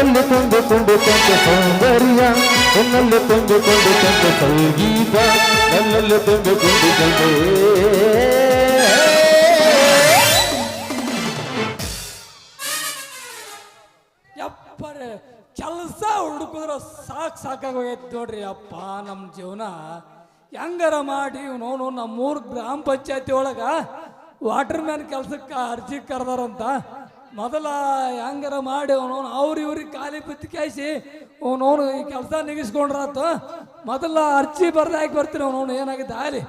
ಎನ್ನಲ್ಲಿ ತುಂಬಿಕೊಂಡು ಕಂಡ ಸೌಂದರ್ಯ, ಎನ್ನಲ್ಲಿ ತುಂಬಿಕೊಂಡು ಕಂಡ ಸಂಗೀತ ನನ್ನಲ್ಲಿ ತುಂಬಿಕೊಂಡು ಕಂಡೆ ಯಪ್ಪರೆ, ಕೆಲಸ ಹುಡುಕಿದ್ರೆ ಸಾಕು ಸಾಕಾಗೋಗೈತೆ ನೋಡ್ರಿ ಅಪ್ಪ ನಮ್ಮ ಜೀವನ. ಹೆಂಗಾರ ಮಾಡಿ ನೋನು ನಮ್ಮೂರು ಗ್ರಾಮ ಪಂಚಾಯತಿ ಒಳಗ ವಾಟರ್ ಮ್ಯಾನ್ ಕೆಲ್ಸಕ್ಕೆ ಅರ್ಜಿ ಕರೆದಾರಂತ. ಮೊದಲ ಹೆಂಗಾರ ಮಾಡಿ ಅವನವನು ಅವ್ರು ಇವ್ರಿಗೆ ಖಾಲಿ ಬಿತ್ತು ಕಾಯಿಸಿ ಅವನವನು ಈ ಕೆಲಸ ನಿಗಿಸ್ಕೊಂಡ್ರಾತು. ಮೊದಲ ಅರ್ಜಿ ಬರ್ದಾಕಿ ಬರ್ತೀನಿ ಅವನವನು, ಏನಾಗಿದೆ ಹಾಲಿ.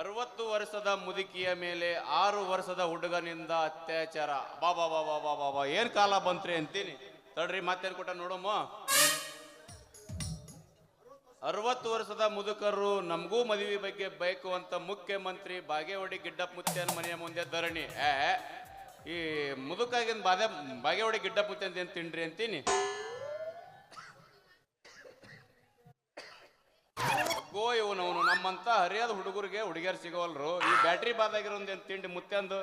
ಅರವತ್ತು ವರ್ಷದ ಮುದುಕಿಯ ಮೇಲೆ ಆರು ವರ್ಷದ ಹುಡುಗನಿಂದ ಅತ್ಯಾಚಾರ. ಬಾಬಾ ಬಾಬಾ ಬಾಬಾ ಬಾಬಾ ಏನ್ ಕಾಲ ಬಂತ್ರಿ ಅಂತೀನಿ. ತಡ್ರಿ, ಮತ್ತೇನ್ ಕೊಟ್ಟ ನೋಡಮ್ಮ? ಅರವತ್ತು ವರ್ಷದ ಮುದುಕರು ನಮಗೂ ಮದುವೆ ಬಗ್ಗೆ ಬೇಕು ಅಂತ ಮುಖ್ಯಮಂತ್ರಿ ಬಾಗೇವಾಡಿ ಗಿಡ್ಡಪ್ಪ ಮುತ್ಯನ ಮನೆಯ ಮುಂದೆ ಧರಣಿ. ಏ, ಈ ಮುದುಕಾಗಿನ ಬಾದೆ, ಬಾಗೇವಾಡಿ ಗಿಡ್ಡಪ್ಪ ಮುತ್ಯ ಅಂತ ಏನ್ ತಿನ್ರಿ ಅಂತೀನಿ. ಗೋ ಇವನವನು ನಮ್ಮಂತ ಹರಿಯಾದ ಹುಡುಗರಿಗೆ ಹುಡುಗಿಯರು ಸಿಗೋವಲ್ರು. ಈ ಬ್ಯಾಟ್ರಿ ಬಾದಾಗಿರೋಂದೇನು ತಿಂಡಿ ಮುತ್ಯಂದು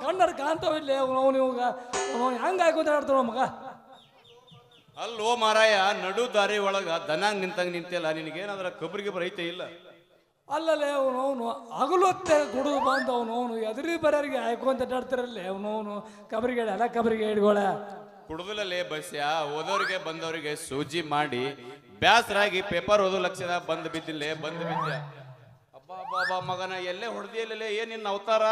ಕಣ್ಣರ ಕಾಂತವಿಲ್ಲ ಅವನು ಅವನು ಇವಾಗ ಅವನು ಹೆಂಗೆ ಆಡ್ತಾನ ಮಗ. ಅಲ್ಲೋ ಮಾರಾಯ ನಡು ದಾರಿ ಒಳಗ ದನಾಗ ನಿಂತಂಗ ನಿಂತಿಲ್ಲ ನಿನಗೇನಾದ್ರ ಕಬ್ರಿಗೆ ಬರೈತೆ ಇಲ್ಲ? ಅಲ್ಲಲ್ಲೇ ಅವನು ಅವನು ಹಗಲೊತ್ತೆ ಗುಡು ಬಂದು ಅವನು ಅವನು ಎದುರಿ ಬರೋರಿಗೆ ಹಾಕೊಂತ ಅಡ್ಡಾಡ್ತಿರಲ್ಲೇ ಅವನು ಅವನು ಕಬರಿಗೆ ಎಲ್ಲ ಕಬರಿಗೆ ಹಿಡ್ಗೋಳೆ ಕುಡ್ದಲೇ ಬಸ್ಯ ಓದೋರಿಗೆ ಬಂದವರಿಗೆ ಸೂಜಿ ಮಾಡಿ ಬ್ಯಾಸರಾಗಿ ಪೇಪರ್ ಓದೋ ಲಕ್ಷದ ಬಂದ್ ಬಿದ್ದಿಲ್ಲೇ ಬಂದ್ ಬಿದ್ದ. ಅಬ್ಬಾ ಅಬ್ಬಾ ಅಬ್ಬಾ ಮಗನ ಎಲ್ಲೇ ಹೊಡೆದಿಲ್ಲೇ ಏನ್ ನಿನ್ನ ಅವತಾರ?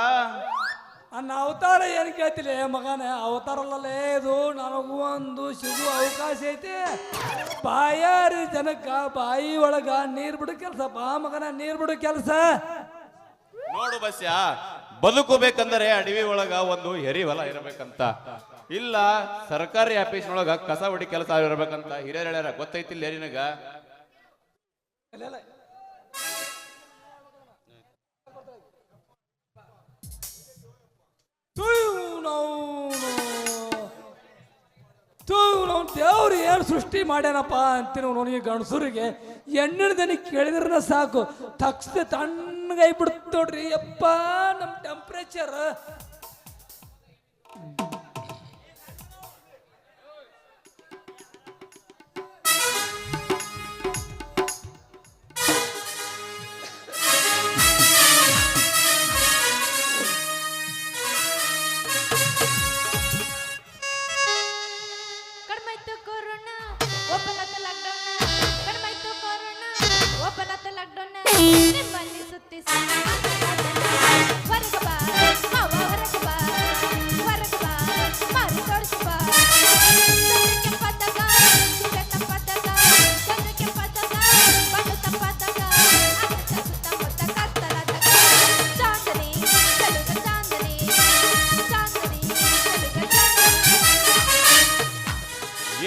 ನನ್ನ ಅವತಾರ ಏನು ಕೇಳ್ತಿಲ್ಲ ಮಗನೇ ಅವತಾರಲ್ಲೇದು ಇದು ನನಗೂ ಒಂದು ಸಿಗುವ ಅವಕಾಶ ಐತಿ. ಬಾಯಾರಿ ಜನಕ್ಕ ಬಾಯಿ ಒಳಗ ನೀರು ಬಿಡು ಕೆಲಸ ಬಾ ಮಗನ ನೀರು ಬಿಡು ಕೆಲಸ. ನೋಡು ಬಸ್ಯ ಬದುಕಬೇಕಂದ್ರೆ ಅಡವಿ ಒಳಗ ಒಂದು ಹೆರಿ ಹೊಲ ಇರಬೇಕಂತ. ಇಲ್ಲ ಸರ್ಕಾರಿ ಆಫೀಸ್ ಒಳಗ ಕಸ ಹೊಡಿ ಕೆಲಸ ಇರಬೇಕಂತ ಹಿರಿಯರು ಹೇಳ್ಯಾರ ಗೊತ್ತೈತಿಲ್ಲ ನಿನಗ ದೇವ್ರು ಏನು ಸೃಷ್ಟಿ ಮಾಡ್ಯಾನಪ್ಪ ಅಂತೀನಿ ಅವನಿಗೆ ಗಂಡಸರಿಗೆ ಎಣ್ಣಿನ ದನಿ ಕೇಳಿದ್ರೆ ಸಾಕು ತಕ್ಷಣ ತಣ್ಣಗೈ ಬಿಡ್ತು ನೋಡ್ರಿ ಯಪ್ಪ ನಮ್ಮ ಟೆಂಪ್ರೇಚರ್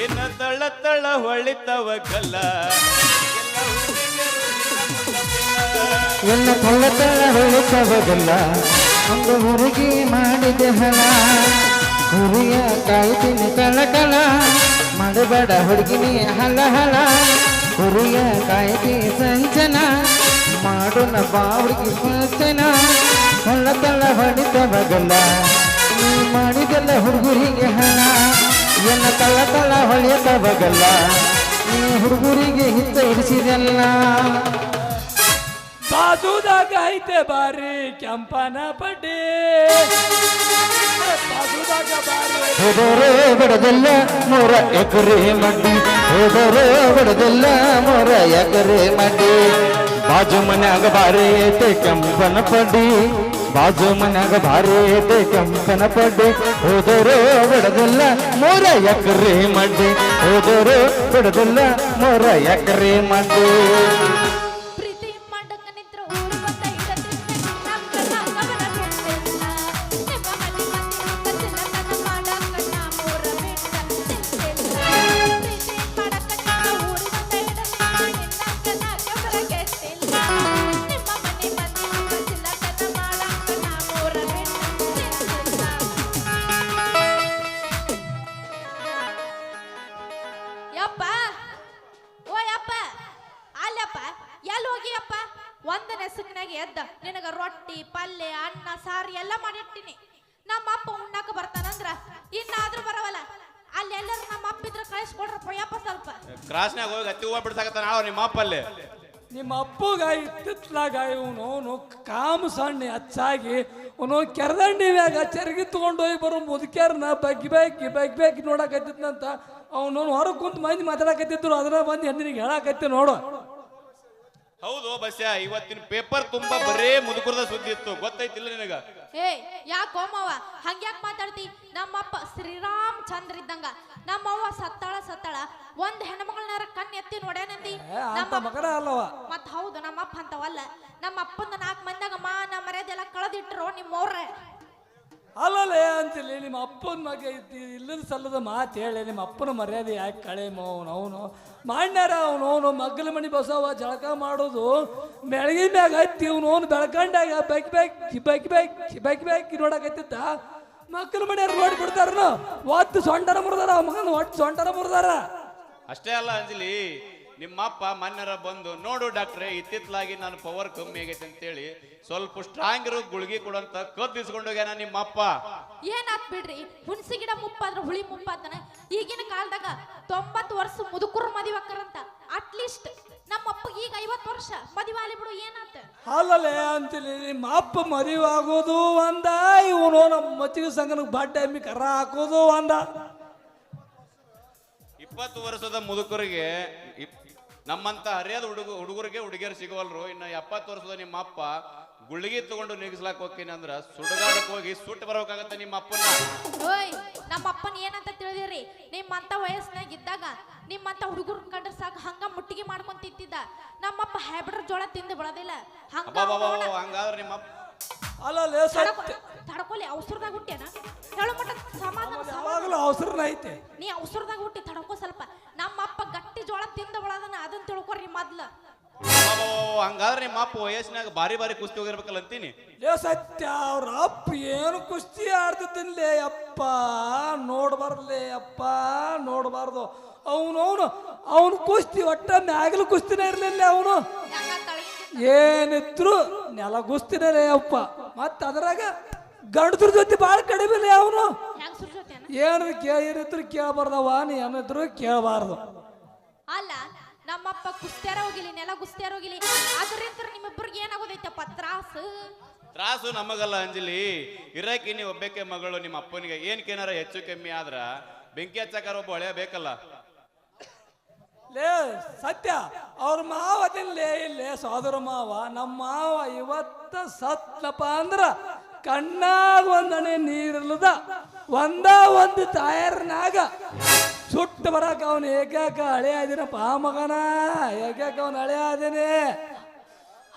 ಏನ ತಳ ತಳ ಹೊಳಿತವ ಕಲ್ಲ ಎಲ್ಲ ಹುಡುಗಿಯರು ನಿನ್ನ ಮುಂದ ಬಿಲ್ಲ. ಎಲ್ಲ ಕೊಳ್ಳ ತಳ ಹೊಳಿತವದಲ್ಲ ಒಂದು ಹುಡುಗಿ ಮಾಡಿದೆ ಹಲ ಹುರಿಯ ಕಾಯ್ತೀನಿ ಕಳ ಕಳ ಮಾಡಬೇಡ ಹುಡುಗಿನಿ ಹಲ ಹಲ. ಹುರಿಯ ಕಾಯ್ತಿ ಸಂಚನ ಮಾಡೋಣ ಬಾ ಸಂಚನ. ಸ್ಪಂದನ ಕೊಳ್ಳ ತಳ ಹೊಡಿತವದಲ್ಲ ನೀ ಮಾಡಿದೆಲ್ಲ ಹುಡುಗರಿಗೆ ಹಣ. ಎನ್ನ ತಳ ಕಳ್ಳ ಹೊಳೆಯತವಗಲ್ಲ ನೀ ಹುಡುಗರಿಗೆ ಹಿತ್ತ ಹಿಡಿಸಿದೆಲ್ಲ ಬಾಜುದಾಗ ಐತೆ ಬಾರಿ ಕೆಂಪನ ಪಡ್ಡಿ ಬಾಜುದಾಗ ಬಾರಿ. ಹೋದರೋ ಮೊರ ಮೂರ ಎಕರೆ ಮಡ್ಡಿ. ಹೋದರೋ ಬಡದೆಲ್ಲ ಮೂರ ಎಕರೆ ಮಡ್ಡಿ. ಬಾಜು ಮನ್ಯಾಗ ಬಾರಿ ಐತೆ ಕೆಂಪನ ಪಡ್ಡಿ ಬಾಜು ಮನ್ಯಾಗ ಭಾರಿ ಕೆಂಪನ ಪಡ್ಡೆ. ಹೋದರು ಬಿಡದಿಲ್ಲ, ಮೂರ ಎಕರೆ ಮಡ್ಡಿ. ಹೋದರು ಬಿಡದಿಲ್ಲ, ಮೂರ ಎಕರೆ ಮಡ್ಡಿ. ನಿನಗ ರೊಟ್ಟಿ ಪಲ್ಯ ಅನ್ನ ಸಾರು ಎಲ್ಲ ಮಾಡಿಟ್ಟಿನಿ. ನಮ್ಮ ಅಪ್ಪ ಉಣ್ಣಾಕ ಬರ್ತಾನಂದ್ರ ಇನ್ನಾದ್ರೂ ಬರವಲ್ಲ. ಅಲ್ಲಿ ಎಲ್ಲರೂ ನಮ್ಮ ಅಪ್ಪ ಇದ್ರ ಕಳಿಸ್ಕೊಡ್ರಪ್ಪ ಯಪ್ಪ ಸ್ವಲ್ಪ. ಕ್ರಾಸ್ನಾಗ ಹೋಗಿ ಹತ್ತಿ ಹೂವ ಬಿಡ್ಸಾಕತ್ತ ನಾಳೆ ನಿಮ್ಮ ಅಪ್ಪಲ್ಲಿ ನಿಮ್ಮ ಅಪ್ಪಗ ಇತ್ತಿತ್ಲಾಗ ಇವನು ಅವನು ಕಾಮ ಸಣ್ಣ ಹಚ್ಚಾಗಿ ಅವನು ಕೆರದಂಡಿ ಮ್ಯಾಗ ಚರಗಿ ತಗೊಂಡು ಹೋಗಿ ಬರೋ ಮುದುಕ್ಯಾರನ್ನ ಬಗ್ಗಿ ಬಗ್ಗಿ ಬಗ್ಗಿ ಬಗ್ಗಿ ನೋಡಕತ್ತಿದ್ನಂತ ಅವನು ಹೊರಗೆ ಕುಂತು ಮಂದಿ ಮಾತಾಡಕತ್ತಿದ್ರು ಅದನ್ನ ಬಂದು ಹೆಣ್ಣಿನಿಗೆ ಹೇಳಕತ್ತಿ ನೋಡು. ಹೌದು ಬಸ್ಯ ಇವತ್ತಿನ ಪೇಪರ್ ತುಂಬಾ ಬರೇ ಮುದುಕುರದ ಸುದ್ದಿ ಇತ್ತು. ಗೊತ್ತೈತಿಲ್ಲ ನಿನಗ? ಏ ಯಾಕೋ ಮಾವ ಹಂಗ್ಯಾಕ್ ಮಾತಾಡ್ತಿ? ನಮ್ಮಪ್ಪ ಶ್ರೀರಾಮ್ ಚಂದ್ರ ಇದ್ದಂಗ. ನಮ್ಮವ್ವ ಸತ್ತಾಳ ಸತ್ತಾಳ. ಒಂದ್ ಹೆಣ್ಮಗಳನ್ನಾರ ಕಣ್ ಎತ್ತಿ ನೋಡ್ಯಾನಂದಿ? ನಮ್ಮ ಮಗನ ಅಲ್ಲವ ಮತ್ ಹೌದು ನಮ್ಮಪ್ಪ ಅಂತವಲ್ಲ. ನಮ್ಮ ಅಪ್ಪಂದ ನಾಲ್ಕು ಮಂದಾಗ ಮಾ ನಮ್ಮ ಮರ್ಯಾದೆಲ್ಲ ಕಳೆದಿಟ್ರು ನಿಮ್ಮವ್ರೆ. ಅಲ್ಲಲೇ ಅಂತಿಲ್ಲ, ನಿಮ್ಮ ಅಪ್ಪನ ಮಗ ಇಲ್ಲದ ಸಲ್ಲದ ಮಾತು ಹೇಳಿ, ನಿಮ್ಮ ಅಪ್ಪನ ಮರ್ಯಾದೆ ಯಾಕೆ ಕಳೆ ಅವನು ಅವನು? ಮಾಡ್ಯಾರ ಅವನು ಅವನು ಮಗ್ಗಲ ಮಣಿ ಬಸವ ಜಳಕ ಮಾಡೋದು ಬೆಳಗಿನ ಮ್ಯಾಗ ಐತಿ ಇವನು ಅವನು ಬೆಳ್ಕಂಡಾಗ bike bike bike bike bike bike ನೋಡಕತ್ತಿದ್ದ ಮಕ್ಕಳ ಮನೆಯವ್ರು ನೋಡಿ ಬಿಡ್ತಾರನು? ಒತ್ತು ಸೊಂಟರ ಮುರಿದಾರ, ಮಗನ ಒಟ್ಟು ಸೊಂಟರ ಮುರಿದಾರ? ಅಷ್ಟೇ ಅಲ್ಲ ಅಂಜಲಿ ನಿಮ್ಮಪ್ಪ ಮನ್ನರ ಬಂದು ನೋಡು ಡಾಕ್ಟ್ರೆ ಇತ್ತಿತ್ಲಾಗಿ ನನ್ನ ಪವರ್ ಕಮ್ಮಿ ಆಗೈತೆ ಅಂತೇಳಿ ಸ್ವಲ್ಪ ಸ್ಟ್ರಾಂಗ್ ಇರೋ ಗುಳಿಗೆ ಕೊಡಂತ ಕದ್ದು ಇಸ್ಕೊಂಡೋಗ್ಯಾನ ನಿಮ್ಮಪ್ಪ. ಏನಾತ್ ಬಿಡ್ರಿ? ಹುಣಸಿ ಗಿಡ ಮುಪ್ಪಾದ್ರೆ ಹುಳಿ ಮುಪ್ಪಾದನ ಈಗಿನ ಕಾಲದಾಗ ತೊಂಬತ್ತು ವರ್ಷ ಮುದುಕರು ಮದಿವಕ್ಕರಂತ ಅಟ್ ಅಟ್ಲೀಸ್ಟ್ ನಮ್ಮ ಅಪ್ಪಗೆ ಈಗ ಐವತ್ತು ವರ್ಷ ಮದಿವಾಲಿ ಬಿಡು ಏನಾತ? ಅಲ್ಲಲೇ ಅಂತೇಳಿ ನಿಮ್ಮ ಅಪ್ಪ ಮದುವೆ ಆಗೋದು ಒಂದ ಇವನು ನಮ್ಮ ಮಚ್ಚಿಗೆ ಸಂಗನ ಬಟ್ಟೆ ಎಮ್ಮಿ ಕರ ಹಾಕೋದು ಅಂದ. ಇಪ್ಪತ್ತು ವರ್ಷದ ಮುದುಕರಿಗೆ ನಮ್ಮಂತ ಹರಿಯಾದ ಹುಡುಗ ಹುಡುಗರಿಗೆ ಹುಡುಗಿಯರು ಸಿಗೋಲ್ರು ಇನ್ನು ಎಪ್ಪತ್ತು ವರ್ಷದ ನಿಮ್ಮ ಅಪ್ಪ ಗುಳಿಗೆ ತಗೊಂಡು ನೀಗಿಸ್ಲಾಕ್ ಹೋಗ್ತೀನಿ ಅಂದ್ರ ಸುಡುಗಾಡಕ್ ಹೋಗಿ ಸುಟ್ಟು ಬರ್ಬೇಕಾಗತ್ತೆ ನಿಮ್ಮ ಅಪ್ಪನ ಓಯ್ ನಮ್ಮ ಅಪ್ಪನ ಏನಂತ ತಿಳಿದಿರಿ? ನಿಮ್ಮಂತ ವಯಸ್ಸಿನಾಗ ಇದ್ದಾಗ ನಿಮ್ಮಂತ ಹುಡುಗರು ಕಂಡ್ರೆ ಸಾಕು ಹಂಗ ಮುಟ್ಟಿಗೆ ಮಾಡ್ಕೊಂಡ್ ತಿಂತಿದ್ದ. ನಮ್ಮಪ್ಪ ಹೈಬ್ರಿಡ್ ಜೋಳ ತಿಂದು ಬಿಡೋದಿಲ್ಲ. ಹಂಗ ಹಂಗಾದ್ರೆ ನಿಮ್ಮ ಅಪ್ಪ ಸತ್ಯ. ತಡ್ಕೊಲಿ ಅವಸರದಾಗ ಹುಟ್ಟ್ಯಾನ? ಹೇಳೋ ಮಟ್ಟ ಸಮಾಧಾನ ಅವಸರನ ಐತೆ. ನೀ ಅವಸರದಾಗ ಹುಟ್ಟಿ ತಡ್ಕೋ ಸ್ವಲ್ಪ. ಜೋಳ ತಿಂದು ಬೆಳದನ ಅದನ್ನ ತಿಳ್ಕೊರಿ ಮೊದ್ಲು. ಹಂಗಾದ್ರೆ ನಿಮ್ಮ ಅಪ್ಪ ವಯಸ್ಸಿನಾಗ ಬಾರಿ ಬಾರಿ ಕುಸ್ತಿ ಹೋಗಿರ್ಬೇಕಲ್ಲ ಅಂತೀನಿ. ಲೇ ಸತ್ಯ ಅವ್ರ ಅಪ್ಪ ಏನು ಕುಸ್ತಿ ಆಡ್ತಿದ್ದನ್ಲೇ ಅಪ್ಪ? ನೋಡ್ಬಾರ್ಲೇ ಅಪ್ಪ ನೋಡಬಾರ್ದು. ಅವನವನು ಅವನು ಕುಸ್ತಿ ಒಟ್ಟ ಮ್ಯಾಗಲು ಕುಸ್ತಿನೇ ಇರಲಿಲ್ಲ ಅವನು. ಏನಿದ್ರು ನೆಲ ಕುಸ್ತಿನೇ ಅಪ್ಪ. ಮತ್ತೆ ಅದ್ರಾಗ ಗಂಡದ್ರ ಜೊತೆ ಭಾಳ ಕಡಿಮೆ ಅವನು. ಹೆಂಗ್ ಸುರ್ಜೋತೇನ ಏನು ಕೇ ಏನಿದ್ರು ಕೇಳಬಾರ್ದವ ನೀ ಏನಿದ್ರು ಕೇಳಬಾರ್ದು. ಅಲ್ಲ ನಮ್ಮಪ್ಪ ಕುಸ್ತ್ಯಾರ ಹೋಗಿಲಿ ನೆಲ ಕುಸ್ತ್ಯಾರ ಹೋಗಿಲಿ. ಅದರಿಂದ ನಿಮ್ಮಿಬ್ಬರಿಗೆ ಏನಾಗೋದೈತಪ್ಪ? ತ್ರಾಸು? ತ್ರಾಸು ನಮಗಲ್ಲ ಅಂಜಲಿ. ಇರಕ್ಕೆ ನೀವು ಒಬ್ಬಕ್ಕೆ ಮಗಳು ನಿಮ್ಮ ಅಪ್ಪನಿಗೆ ಏನ್ಕೇನಾರ ಹೆಚ್ಚು ಕಮ್ಮಿ ಆದ್ರ ಬೆಂಕಿ ಹಚ್ಚಕಾರ ಒಬ್ಬ ಹಳೆಯ ಬೇಕಲ್ಲ? ಲೇ ಸತ್ಯ. ಅವ್ರ ಮಾವ ತಿನ್ಲೇ ಇಲ್ಲೇ ಸೋದರ ಮಾವ. ನಮ್ಮ ಮಾವ ಇವತ್ತ ಸತ್ನಪ್ಪ ಅಂದ್ರ ಕಣ್ಣಾಗ ಒಂದಣೆ ನೀರಿಲ್ಲದ ಒಂದ ಒಂದು ತಾಯರ್ನಾಗ ಸುಟ್ಟು ಬರಕ ಅವನು ಏಕಾಕ ಹಳೆ ಆದಿನಪ್ಪ ಆ ಮಗನ ಏಕಾಕ ಅವನು ಹಳೆ ಆದಿನಿ.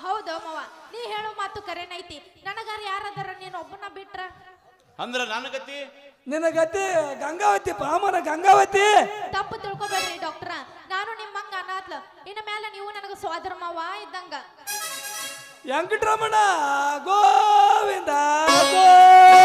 ಹೌದು ಮಾವ ನೀ ಹೇಳೋ ಮಾತು ಕರೆನೈತಿ ನನಗಾರ ಯಾರದಾರ ನೀನು ಒಬ್ಬನ ಬಿಟ್ರ? ಅಂದ್ರ ನನ್ನ ಗತಿ? ನಿನ್ನ ಗತಿ ಗಂಗಾವತಿ ಪಾಮನ ಗಂಗಾವತಿ. ತಪ್ಪು ತಿಳ್ಕೊಬೇಡ್ರಿ ಡಾಕ್ಟ್ರ. ನಾನು ನಿಮ್ಮಂಗ ಅನಾದ್ಲ. ಇನ್ನ ಮೇಲೆ ನೀವು ನನಗೆ ಸೋದರ ಮಾವ ಇದ್ದಂಗ. ವೆಂಕಟರಮಣ ಗೋವಿಂದ ಗೋವಿಂದ.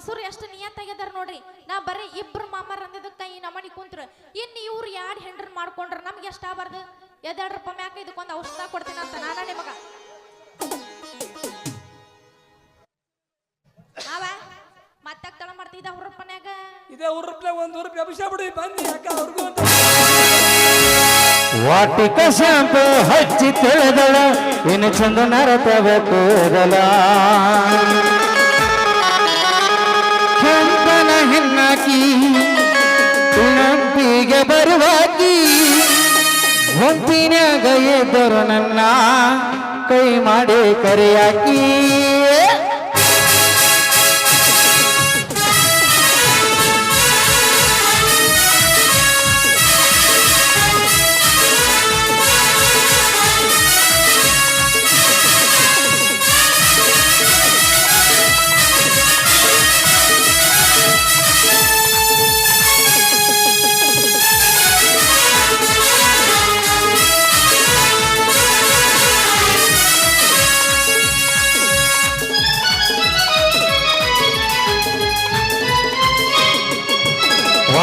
ಗಣಸರು ಎಷ್ಟು ನಿಯತ್ತಾಗ್ಯದಾರ ನೋಡ್ರಿ. ನಾ ಬರೀ ಇಬ್ರು ಮಾಮರ್ ಅಂದಿದ್ದಕ್ಕ ಈ ನಮನಿ ಕುಂತ್ರು. ಇನ್ನು ಇವ್ರು ಯಾರು ಹೆಂಡ್ರನ್ ಮಾಡ್ಕೊಂಡ್ರ? ನಮ್ಗೆ ಎಷ್ಟ ಆಗಬಾರ್ದು? ರೂಪಾಯಿ ಮ್ಯಾಕ ಇದಕ್ಕೊಂದು ಔಷಧ ಕೊಡ್ತೀನಿ ಅಂತ ನಾನ ನಿಮಗ. ಅವ ಮತ್ತಾಗ ತಳ ಮಾಡ್ತಿದ್ದ ಹುರಪ್ಪನ್ಯಾಗ ಇದೇ ಊರಪ್ಲೆ ಒಂದು ಊರಪ್ಲೆ ಅಭಿಷೇಕ ಬಿಡಿ ಬನ್ನಿ ಯಾಕ ಅವ್ರಿಗೂ ಅಂತ. ವಾಟಿಕ ಶಾಂಪು ಹಚ್ಚಿ ತಿಳಿದಳ ಇನ್ನು ಚಂದ ನರತವ ಕೂದಲ ಹೆಣ್ಣಾಕಿ ತುಣಂಪಿಗೆ ಬರುವಾಕಿ ಹೊಂತಿನ್ಯಾಗ ಇದ್ದರು ನನ್ನ ಕೈ ಮಾಡಿ ಕರೆಯಾಕಿ.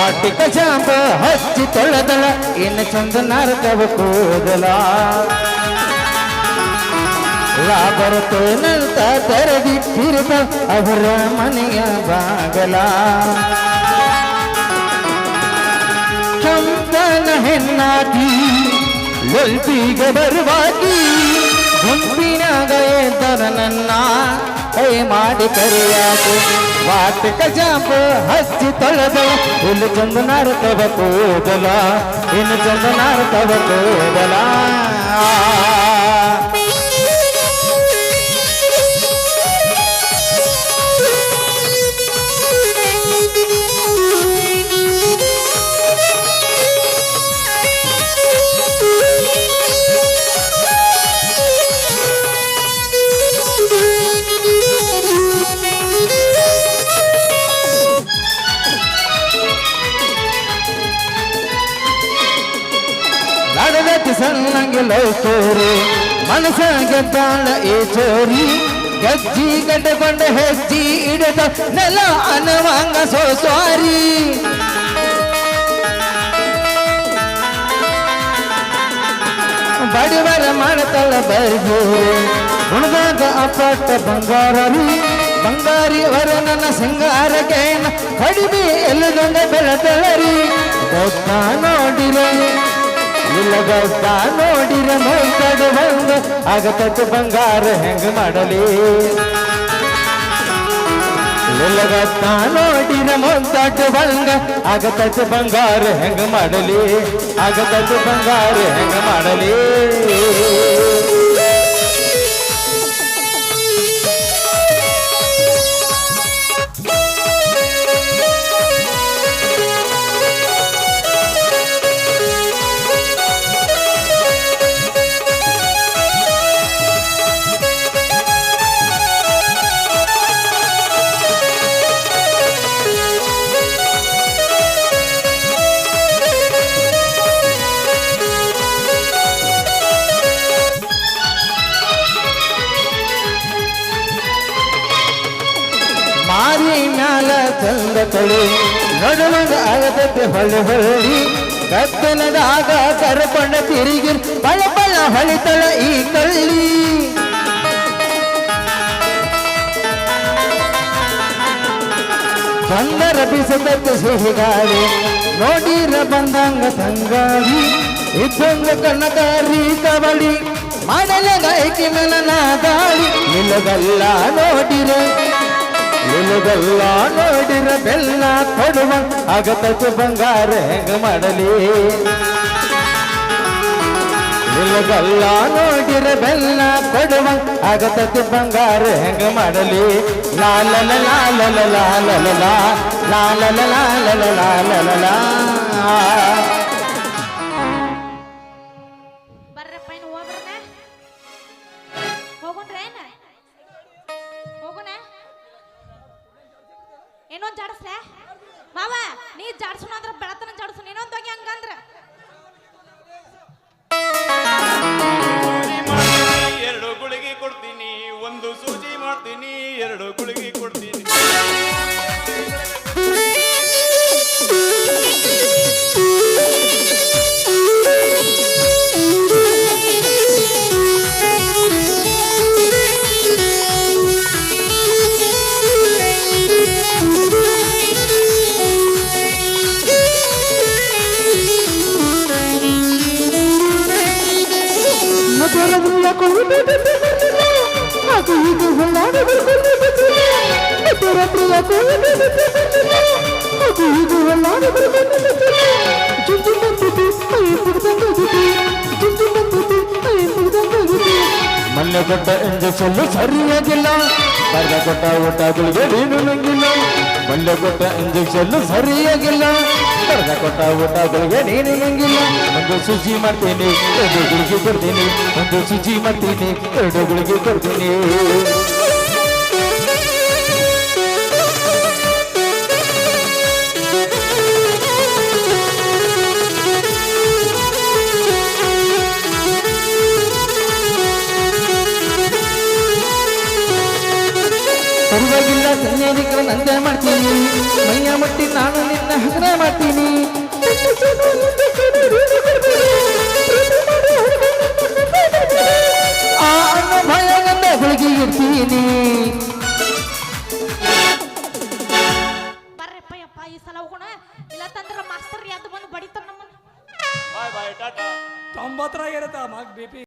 ವಾಟಿಕ ಜಾಂಬ ಹಚ್ಚಿ ತೊಳೆದಳ. ಇನ್ನು ಚಂದ ನರಕವ ಕೂದಲ. ಬರುತ್ತೇನಂತ ತೆರೆದಿಟ್ಟಿರುತ್ತ ಅವರ ಮನೆಯ ಬಾಗಲ. ಚಂದನ ಹೆಣ್ಣಾಕಿ ಲೊಲ್ಪಿಗ ಬರುವಾಕಿ, ಗುಂಪಿನಾಗ ಎದ್ದರ ನನ್ನ ಕೈ ಮಾಡಿ ಕರೆಯಾಕು ವಾಟಿಕ ಜಾಂಬ ಹಚ್ಚಿ ತೊಳೆದ. ಇಲ್ಲಿ ಚಂದ ನಾರತವ ಕೂದಲ. ಇನ್ನು ಚಂದ ನಾರತವ ಕೂದಲ. ಸಣ್ಣಂಗೆ ಲವ್ ಸ್ಟೋರಿ ಮನಸ್ಸಾಗೆ ತಾಳ ಈ ಚೋರಿ ಗಜ್ಜಿ ಗಡ್ಡಕೊಂಡ ಹೆಜ್ಜಿ ಇಡದ ನೆಲ ಅನವಂಗ ಸೋ ಸ್ವಾರಿ ಬಡಿವರ ಮಾಡತಳ ಬರ್ಬೋರೆ ಹುಣದಾಗ ಅಪ್ಪಟ್ಟ ಬಂಗಾರರಿ ಬಂಗಾರಿ ವರ ನನ್ನ ಸಿಂಗಾರಕ್ಕೆ ಕಡಿಮೆ ಎಲ್ಲದೊಂದ ಬೆಳತಳರಿ ಗೊತ್ತ ನೋಡಿರ ಇಲ್ಲ ಗೊತ್ತ ನೋಡಿರ ನೋಡ್ತಡ ಬಂದು ಆಗತಕ್ಕ ಬಂಗಾರ ಹೆಂಗ ಮಾಡಲಿ? ನಿಲ್ಲಗತ್ತ ನೋಡಿರ ಮೊಂತಾಟ ಬಂಗ ಆಗತಕ್ಕ ಬಂಗಾರ ಹೆಂಗ ಮಾಡಲಿ? ಆಗತಕ್ಕ ಬಂಗಾರ ಹೆಂಗ ಮಾಡಲಿ? ಚಂದ ತಳಿ ನಡುವಂಗ ಆಗತಕ್ಕೆ ಹೊಳ್ಳಿ ಹೊಳ್ಳಿ ಕತ್ತಲದಾಗ ಕರ್ಕೊಂಡ ತಿರುಗಿ ಬಳ ಬಳ ಹೊಳಿತಳ ಈ ಕಳ್ಳಿ ಬಂದರ ಬಿಸದಕ್ಕೆ ಸಿಹಿಗಾಳಿ ನೋಡಿರ ಬಂದಂಗ ತಂಗಾಳಿ ಇದ್ದಂಗ ಕಣ್ಣಗಾರಿ ಕಬಳಿ ಮಾಡಲ ಗಾಯಕಿ ಮೇಲ ನಾದಾಳಿ ನಿಲಗಲ್ಲ ನೋಡಿರ ನಿಲಗಲ್ಲ ನೋಡಿರ ಬೆಲ್ಲ ಕೊಡುವ ಆಗತಕ್ಕೆ ಬಂಗಾರ ಹೆಂಗ ಮಾಡಲಿ ನಿಲಗಲ್ಲ ನೋಡಿರ ಬೆಲ್ಲ ಕೊಡುವ ಆಗತಕ್ಕೆ ಬಂಗಾರ ಹೆಂಗ ಮಾಡಲಿ ಲಾಲಲ ಲಾಲಲ ಲಾಲಲ ಲಾಲಲ ಲಾಲಲ ಲಾಲಲ ಬರ್ರಪ್ಪ ಜಾಡಸ್ಲ? ಮಾವ, ನೀ ಜಾಡ್ಸೋಣ ಅಂದ್ರೆ ಬೆಳತನ ಜಾಡ್ಸೋಣ ಇನ್ನೊಂದು ಹೋಗಿ ಹಂಗಂದ್ರ. ಎರಡು ಗುಳಿಗೆ ಕೊಡ್ತೀನಿ, ಒಂದು ಸೂಜಿ ಮಾಡ್ತೀನಿ, ಎರಡು ಗುಳಿಗೆ ಮೊನ್ನೆ ಕೊಟ್ಟ ಇಂಜೆಕ್ಷನ್ ಸರಿಯಾಗಿಲ್ಲ. ಬರ್ದ ಕೊಟ್ಟ ಊಟಗಳಿಗೆ ನೀನು ನಂಗಿಲ್ಲ. ಮೊನ್ನೆ ಕೊಟ್ಟ ಇಂಜೆಕ್ಷನ್ ಸರಿಯಾಗಿಲ್ಲ. ಬರ್ದ ಕೊಟ್ಟ ಊಟಗಳಿಗೆ ನೀನು ನಂಗಿಲ್ಲ. ಒಂದು ಶುಚಿ ಮಾಡ್ತೀನಿ, ಎರಡು ಗುಳಿಗೆ ಕೊಡ್ತೀನಿ. ಒಂದು ಶುಚಿ ಮಾಡ್ತೀನಿ, ಎರಡು ಗುಳಿಗೆ ಕೊಡ್ತೀನಿ. ಕನ್ಯಾನಿಕರ ನಂದೆ ಮಾಡ್ತೀನಿ. ಮೈಯ ಮುಟ್ಟಿ ನಾನು ನಿನ್ನ ಹಗನೇ ಮಾಡ್ತೀನಿ. ಆ ಅನ್ನ ಭಯಗಂದ ಹುಡುಗಿ ಇರ್ತೀನಿ. ಬರ್ರಪ್ಪ ಯಪ್ಪ ಈ ಸಲ ಹೋಗೋಣ. ಇಲ್ಲ ತಂದ್ರ ಮಾಸ್ತರ್ ಯಾವ್ದು ಬಂದು ಬಡಿತಾರ ನಮ್ಮನ್ನ. Bye bye tata. B P.